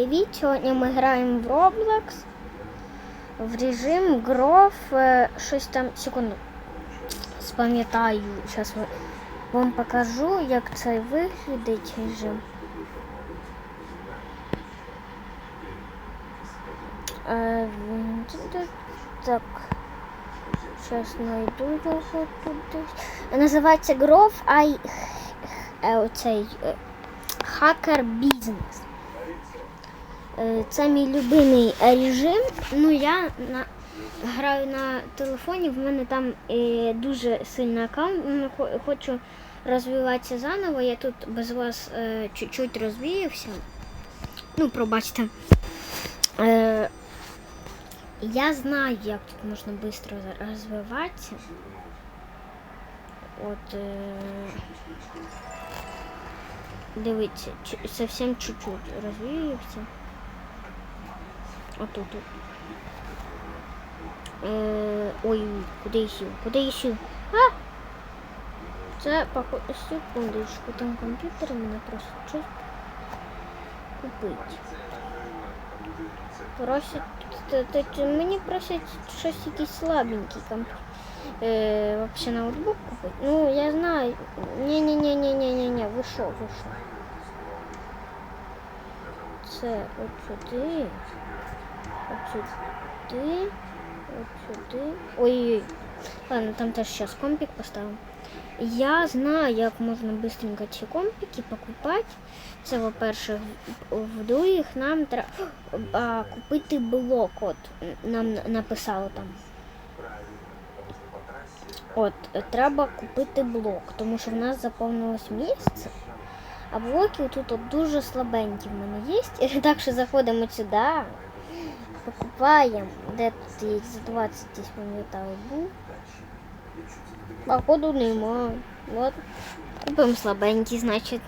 привіт! Сьогодні ми граємо в Roblox в режим Гроф. е, Щось там секунду. Спам'ятаю. Зараз вам покажу, як це виглядить режим. Е, Так. Зараз знайду його тут. Називається Гроф Ай. е, Оцей хакер бізнес. Е, Це мій любимий режим. Ну я на, граю на телефоні, в мене там е, дуже сильний аккаунт. Ну, Хочу розвиватися заново. Я тут без вас е, чуть-чуть розвіявся. Ну, пробачте. Я знаю, як тут можна швидко розвиватися. От. Дивіться, совсем чуть-чуть розвіявся. Отут. тут. Е, ой, куди я сів? Куди я сів? А! Це походу секундочку, там комп'ютер мене просто щось купить. Просять, т- мені просять щось якийсь слабенький комп'ютер. Е, вообще ноутбук купить. Ну, я знаю. Не-не-не-не-не-не-не, ви що, ви що? Це от сюди. От сюди. От сюди. Ой-ой-ой. Ладно, там теж зараз компік поставимо. Я знаю, як можна быстренько ці компіки покупати. Це, во-перше, в-друге, нам треба купити блок. От нам написало там. От, треба купити блок, тому що в нас заповнилось місце. А блоки тут от дуже слабенькі в мене є. Так що заходимо сюди, покупаем вот этот за 20 здесь металл был. Походу нема. Вот. Купим слабенький, значит.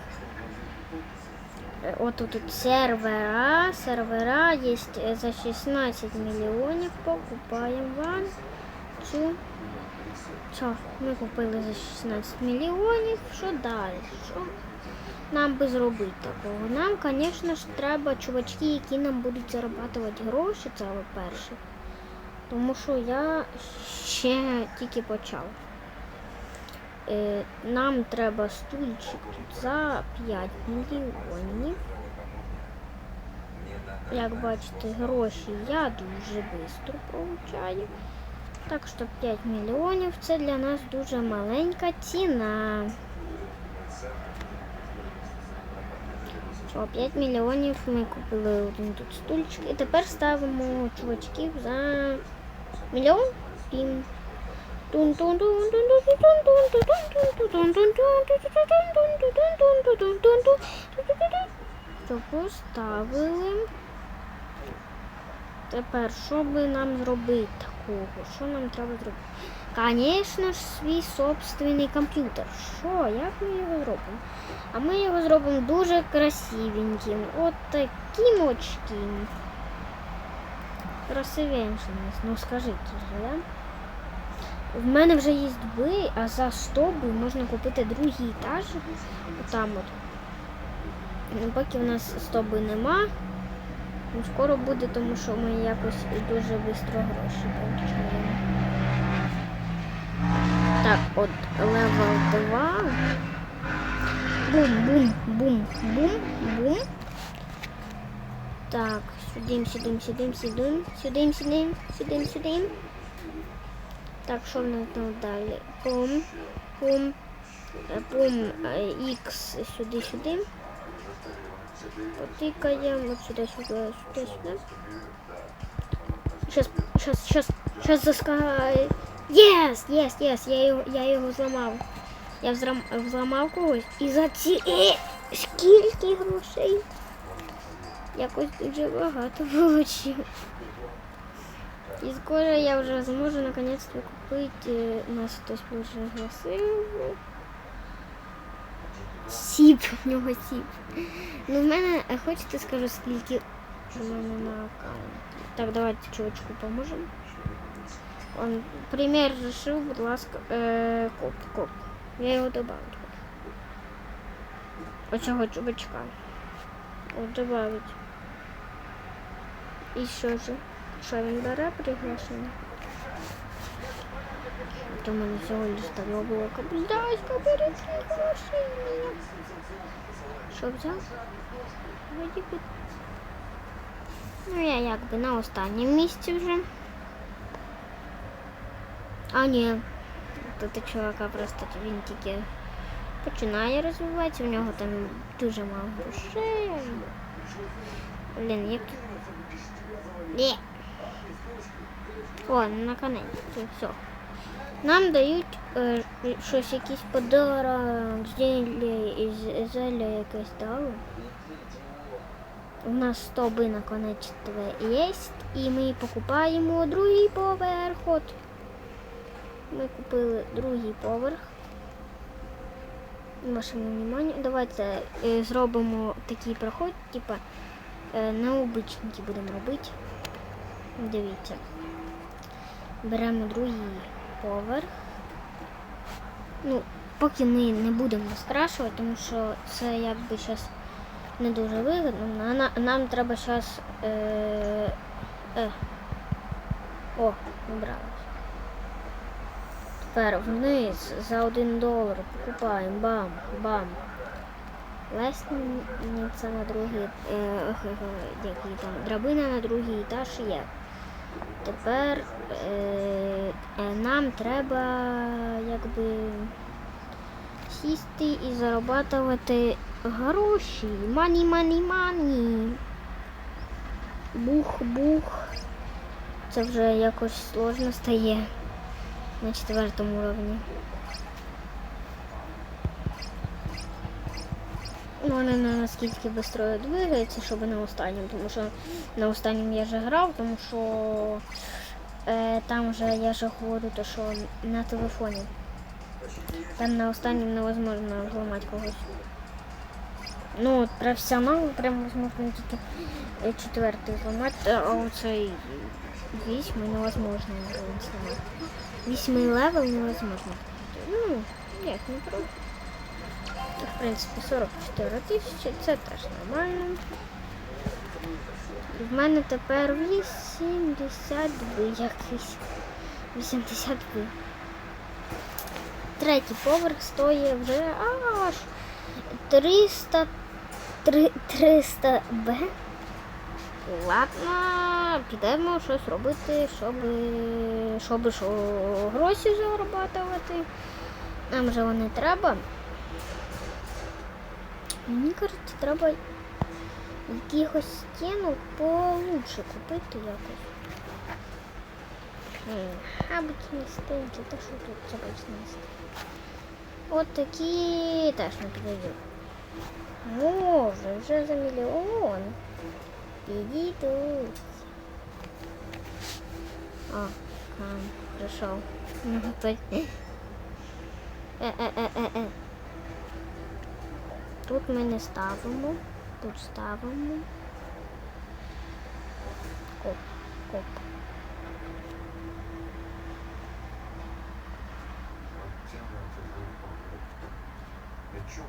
Э, вот тут, тут сервера. Сервера есть э, за 16 миллионов. Покупаем вам. Цю. Все, ми купили за 16 мільйонів. Що далі? Нам би зробити такого? Нам, звісно ж, треба чувачки, які нам будуть заробляти гроші, це перше. Тому що я ще тільки почав. Е, нам треба стульчик тут за 5 мільйонів. Як бачите, гроші я дуже швидко получаю. Так що 5 мільйонів це для нас дуже маленька ціна. Що, 5 мільйонів ми купили один тут стульчик. І тепер ставимо чувачків за мільйон. Пім. Що поставили? Тепер, що би нам зробити такого? Що нам треба зробити? Звісно ж, свій собственний комп'ютер. Що? Як ми його зробимо? А ми його зробимо дуже красивеньким. От таким очким. Красивеньким. Ну скажіть вже, да? В мене вже є дуби, а за 100 би можна купити другий етаж. Там от. Ну, поки в нас 100 би нема. Ну, скоро буде, тому що ми якось дуже швидко гроші получаємо. От левел 2. Бум, бум, бум, бум, бум. Так, сюдим, сюдим, сюдим, сюдим, сюдим, сюдим, сюдим, сюдим. Так, що в нас там далі? Пум, пум, пум, X сюди, сюди. Потикаємо от сюди, сюди, сюди, сюди. Щас, щас, щас, щас заскає. Єс, єс, єс, я його, я його зламав. Я взрам, взламав когось. І за ці... Е, скільки грошей? Якось дуже багато получив. І скоро я вже зможу наконец-то купити. е, Нас хтось вже гласив. Сіп, в нього сіп. Ну, в мене, хочете скажу, скільки у мене на аккаунті. Так, давайте чувачку поможемо. Он пример решив, будь ласка, е, коп, коп. Я його добавлю. Оцього чувачка. От добавить. І що ж? Що він бере приглашення? То в мене всього лиш того було кабельдайська, бери приглашення. Що взяв? Вроді би. Ну, я якби на останньому місці вже. А, ні. Тут чувака просто він тільки починає розвиватися, у нього там дуже мало грошей. Блін, як. Ні. О, наконець, все. Нам дають е, щось, якийсь подарок, зілля, із- зілля якесь дало. У нас 100 би наконець є, і ми покупаємо другий поверх. От. Ми купили другий поверх. Вашому вниманню. Давайте е, зробимо такий проход, типа е, на будемо робити. Дивіться. Беремо другий поверх. Ну, поки ми не будемо скрашувати, тому що це якби зараз не дуже вигідно. На- на- Нам треба зараз. Е, е. О, набралось. Тепер вниз за один долар покупаємо. Бам, бам. Лестниця на другий, е, там, драбина на другий етаж є. Тепер е, е, нам треба якби сісти і зарабатувати гроші. Мані, мані, мані. Бух-бух. Це вже якось сложно стає на четвертому уровні. Ну, Вони не наскільки швидко двигаються, щоб на останньому, тому що на останньому я вже грав, тому що е, там вже я ж говорю, то що на телефоні. Там на останньому невозможно зламати когось. Ну, от професіонал прям возможно тільки е, четвертий зламати, а оцей вісьмий невозможно зламати. Вісьмий левел невозможно. Ну, як не проти. В принципі, 44 тисячі, це теж нормально. В мене тепер 80 би якийсь. 80 би. Третій поверх стоїть вже аж 300 300 Б. Ладно, підемо щось робити, щоб, щоб що, гроші заробляти. Нам же вони треба. Мені кажуть, треба якихось стінок получше купити якось. Обычні стенки, та що тут з обичні стенки? От такі теж не підійдуть. Може, вже за мільйон. Підійдуть. О, Кан. Е-е-е-е-е. Тут ми не ставимо, тут ставимо. Коп, коп. Ничего.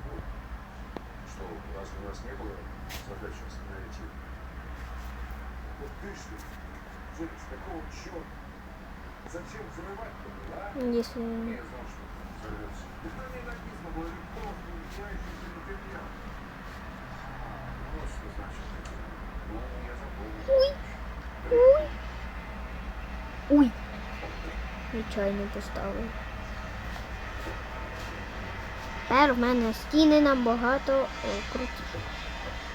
Что, разве у нас не было задачи остановить их? Вот ты что? Джеймс, какого черта? Зачем взрывать а? Если... Я знал, что это взорвется. И там не написано было электронный умирающийся материал. Вот что значит это. Ну, я запомнил. Ой. Ой. Ой. Нечайно поставив. Тепер в мене стіни набагато е, крутіші.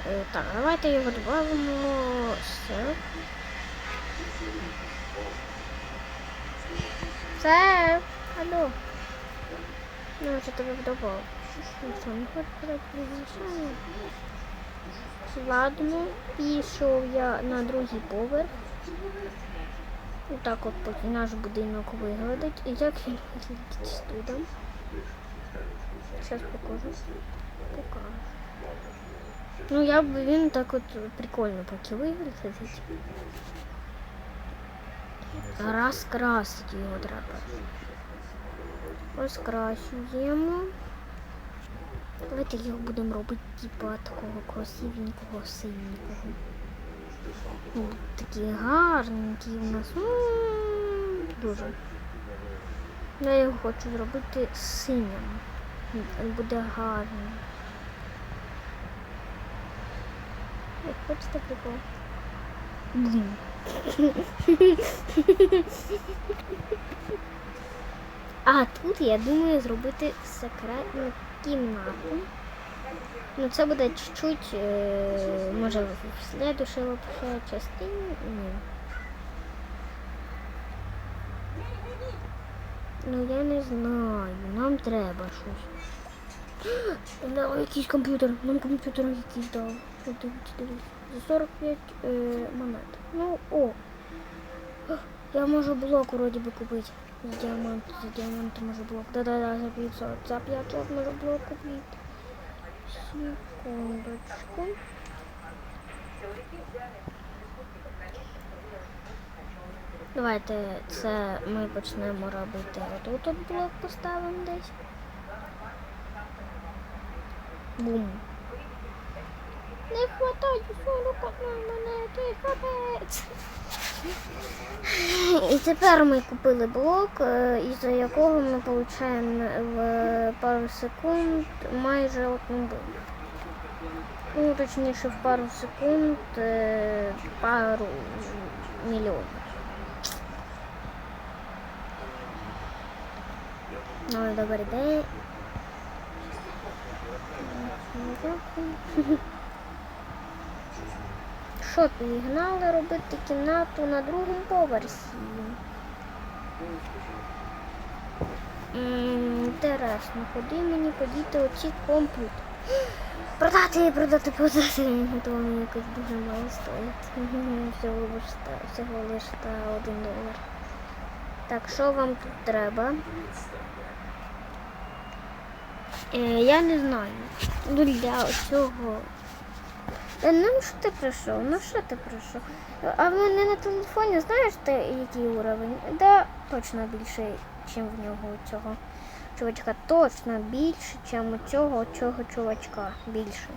Е, так, давайте його додамо. Все. Все. Алло. Ну, вже тебе вдобав. Що, не приглашення? Ладно, пішов я на другий поверх. Отак от поки наш будинок виглядить. І як він виглядить з тудом. Зараз покажу. Покажу. Ну я б він так от прикольно поки виглядить. Розкрасити його треба. Розкрасюємо. Давайте його будемо робити типа такого красивенького синенького. Ну, Такі гарненькі у нас. Дуже. Я його хочу зробити синім. Він буде гарний. Як хочете прикол? Блін. А тут я думаю зробити секретну кімнату. Ну це буде чуть-чуть, е, може в слідушій вообще частині. Ні. Ну я не знаю, нам треба щось. Якийсь комп'ютер, нам комп'ютер якийсь дав. Дивіться, дивіться. За 45 е, монет. Ну, о. Я можу блок вроді би купити. За діамант, за діамант можу блок. Да-да-да, за 500. За 500 можу блок купити. Секундочку. Давайте це ми почнемо робити. Отут от блок поставимо десь. Бум. Не хватає 41 монети, капець. І тепер ми купили блок, е, із-за якого ми отримуємо в пару секунд майже одну битву. Ну, точніше, в пару секунд е, пару мільйонів. Ну, добрий день. Що, пігнали робити кімнату на другому поверсі? М, Інтересно, куди мені подіти оці комп'ютер? Продати, продати, продати. То воно якось дуже мало стоїть. Всього лиш та, всього лиш та один долар. Так, що вам тут треба? Е, я не знаю. Ну для цього. Е, Ну що ти прийшов? Ну що ти прийшов? А в мене на телефоні знаєш ти, який уровень? Да, точно більше, ніж в нього цього чувачка. Точно більше, ніж у цього, цього чувачка. Більше.